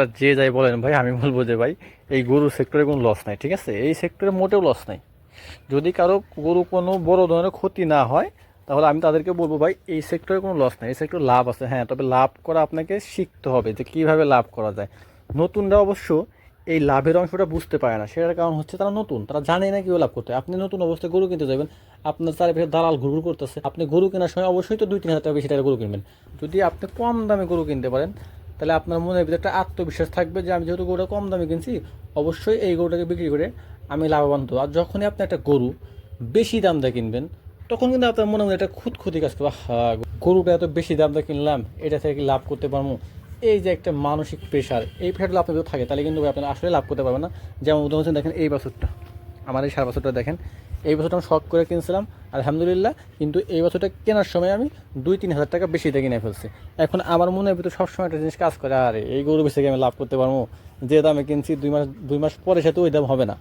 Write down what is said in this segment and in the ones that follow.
আপনারা যে যাই বলেন ভাই, আমি বলব যে ভাই, এই গরু সেক্টরে কোনো লস নাই, ঠিক আছে? এই সেক্টরে মোটেও লস নাই। যদি কারও গরু কোনো বড় ধরনের ক্ষতি না হয়, তাহলে আমি তাদেরকে বলব ভাই, এই সেক্টরে কোনো লস নাই, এই সেক্টরে লাভ আছে। হ্যাঁ তবে লাভ করা আপনাকে শিখতে হবে যে কীভাবে লাভ করা যায়। নতুনরা অবশ্য এই লাভের অংশটা বুঝতে পারে না। সেটার কারণ হচ্ছে তারা নতুন, তারা জানে না কীভাবে লাভ করতে আপনি নতুন অবস্থায় গরু কিনতে যাবেন, আপনার চারিপাশে দালাল ঘুরঘুর করতেছে। আপনি গরু কেনার সময় অবশ্যই তো দুই তিন হাজার টাকা বেশি টাকা গরু কিনবেন। যদি আপনি কম দামে গরু কিনতে পারেন তাহলে আপনার মনের ভিতরে একটা আত্মবিশ্বাস থাকবে যে আমি যেহেতু গরুটা কম দামে কিনছি, অবশ্যই এই গরুটাকে বিক্রি করে আমি লাভবান হব। আর যখনই আপনি একটা গরু বেশি দাম দিয়ে কিনবেন, তখন কিন্তু আপনার মনে মনে একটা খুদ ক্ষতি কাজ করবে। হ্যাঁ গরুটা এত বেশি দাম দিয়ে কিনলাম, এটা থেকে লাভ করতে পারব? এই যে একটা মানসিক প্রেশার এই প্রেশারগুলো আপনার যদি থাকে, তাহলে কিন্তু আপনারা আসলে লাভ করতে পারবেন না। যেমন উদাহরণ দেখেন এই বছরটা, আমার এই সার বছরটা দেখেন, এই বছরটা আমি শখ করে কিনছিলাম আলহামদুলিল্লাহ, কিন্তু এই বছরটা কেনার সময় আমি দুই, তিন হাজার টাকা বেশি দিয়ে কিনে ফেলছি। এখন আমার মনের ভিতরে সবসময় একটা জিনিস কাজ করে, আরে এই গরু বেশি আমি লাভ করতে পারব? যে দামে কিনছি দুই মাস দুই মাস পরে সাথে ওই দাম হবে না।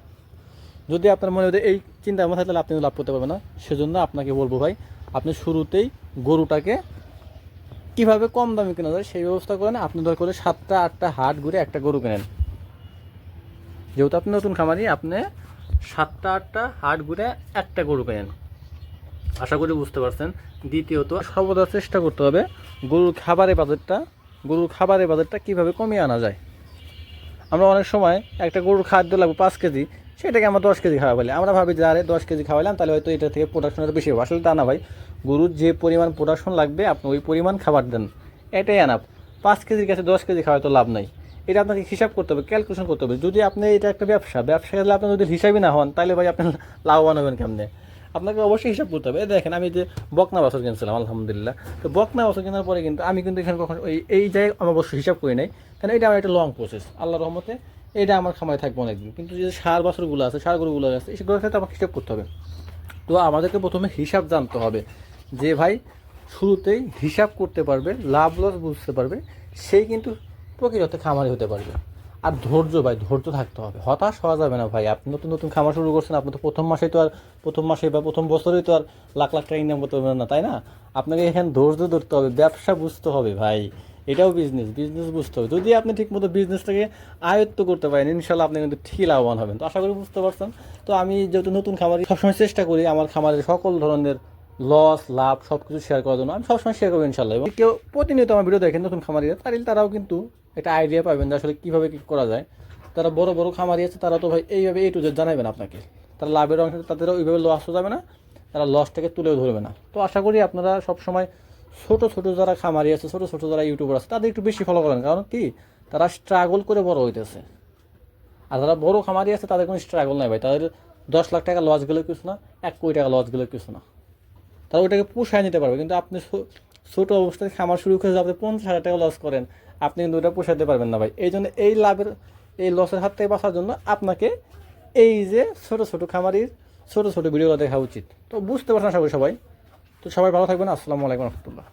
যদি আপনার মনে হয় এই চিন্তা ভাবনা থাকে তাহলে আপনি লাভ করতে পারবেন না। সেজন্য আপনাকে বলব ভাই, আপনি শুরুতেই গরুটাকে কীভাবে কম দামে কেনা যায় সেই ব্যবস্থা করেন। আপনি দরকার করে সাতটা, আটটা হাট ঘুরে একটা গরু কেনেন। যেহেতু আপনি নতুন খামারি, আপনি সাতটা, আটটা হাট ঘুরে একটা গরু কেনেন। আশা করি বুঝতে পারছেন। দ্বিতীয়ত, সর্বদা চেষ্টা করতে হবে গরুর খাবারের বাজারটা, গরুর খাবারের বাজারটা কীভাবে কমিয়ে আনা যায়। আমরা অনেক সময় একটা গরুর খাদ্য লাগবে পাঁচ কেজি, সেটাকে আমরা দশ কেজি খাওয়াবো আমরা ভাবি যে, আরে, দশ কেজি খাওয়ালাম, তাহলে হয়তো এটা থেকে প্রোডাকশনটা বেশি হবে। আসলে তা না ভাই। গরুর যে পরিমাণ প্রোডাকশন লাগবে, আপনি ওই পরিমাণ খাবার দেন। এটাই আনাপ পাঁচ কেজির কাছে দশ কেজি খাওয়া তো লাভ নাই। এটা আপনাকে হিসাব করতে হবে ক্যালকুলেশন করতে হবে। যদি আপনি এটা একটা ব্যবসা ব্যবসা আপনি যদি হিসাবই না হন, তাহলে ভাই আপনি লাভবান হবেন কেমনে? আপনাকে অবশ্যই হিসাব করতে হবে। দেখেন, আমি যে বকনা বছর কিনছিলাম, আলহামদুলিল্লাহ। তো বকনা বছর কেনার পরে কিন্তু আমি কিন্তু এখানে কখন এই এই জায়গায় আমি অবশ্যই হিসাব করি নাই। কারণ এটা আমার একটা লং প্রসেস আল্লাহ রহমতে এটা আমার খামারে থাকবে অনেকদিন। কিন্তু যে সার বছরগুলো আছে, সার গরুগুলো আছে সেগুলোর ক্ষেত্রে আমাকে হিসাব করতে হবে। তো আমাদেরকে প্রথমে হিসাব জানতে হবে যে, ভাই, শুরুতেই হিসাব করতে পারবে লাভ লস বুঝতে পারবে সেই কিন্তু প্রকৃত খামারি হতে পারবে। আর ধৈর্য ভাই, ধৈর্য থাকতে হবে। হতাশ হওয়া যাবে না ভাই। আপনি নতুন নতুন খামার শুরু করছেন, আপনি তো প্রথম মাসেই তো আর, প্রথম মাসে বা প্রথম বছরেই তো আর লাখ লাখ টাকা ইনকাম করতে পারবেন না, তাই না? আপনাকে এখানে ধৈর্য ধরতে হবে, ব্যবসা বুঝতে হবে ভাই। এটাও বিজনেস বিজনেস বুঝতে হবে। যদি আপনি ঠিকমতো বিজনেসটাকে আয়ত্ত করতে পারেন, ইনশাল্লাহ আপনি কিন্তু ঠিক লাভবান হবেন। তো আশা করি বুঝতে পারছেন। তো আমি যেহেতু নতুন খামারি সবসময় চেষ্টা করি, আমার খামারের সকল ধরনের লস লাভ সব কিছু শেয়ার করার জন্য আমি সবসময় শেয়ার করব ইনশাল্লাহ এবং কেউ প্রতিনিয়ত আমার ভিডিও দেখেন, নতুন খামারিরা তাহলে তারাও কিন্তু একটা আইডিয়া পাবেন যে আসলে কীভাবে কী করা যায়। তারা বড় বড় খামারি আছে, তারা তো ভাই এইভাবে এই টু জেড জানাবেন আপনাকে। তারা লাভের অংশ তাদের ওইভাবে লসও যাবে না, তারা লসটাকে তুলেও ধরবে না। তো আশা করি আপনারা সবসময় ছোট ছোট যারা খামারি আছে, ছোট ছোট যারা ইউটিউবার আছে, তাদের একটু বেশি ফলো করেন। কারণ কি? তারা স্ট্রাগল করে বড় হইতেছে। আর যারা বড় খামারি আছে, তাদের কোনো স্ট্রাগল নাই ভাই। তাদের দশ লাখ টাকা লস গেলেও কিছু না, এক কোটি টাকা লস গেলেও কিছু না। তারা ওইটাকে পোষায় নিতে পারবে। কিন্তু আপনি ছোটো অবস্থায় খামার শুরু করে আপনি পঞ্চাশ হাজার টাকা লস করেন, আপনি কিন্তু ওটা পোষাতে পারবেন না ভাই। এই জন্য এই লাভের, এই লসের হাত থেকে বাঁচার জন্য আপনাকে এই যে ছোটো ছোটো খামারির ছোটো ছোটো ভিডিওগুলো দেখা উচিত। তো বুঝতে পারছেন করি সবাই। তো সবাই ভালো থাকবেন। আসসালামু আলাইকুম রহমতুল্লাহ।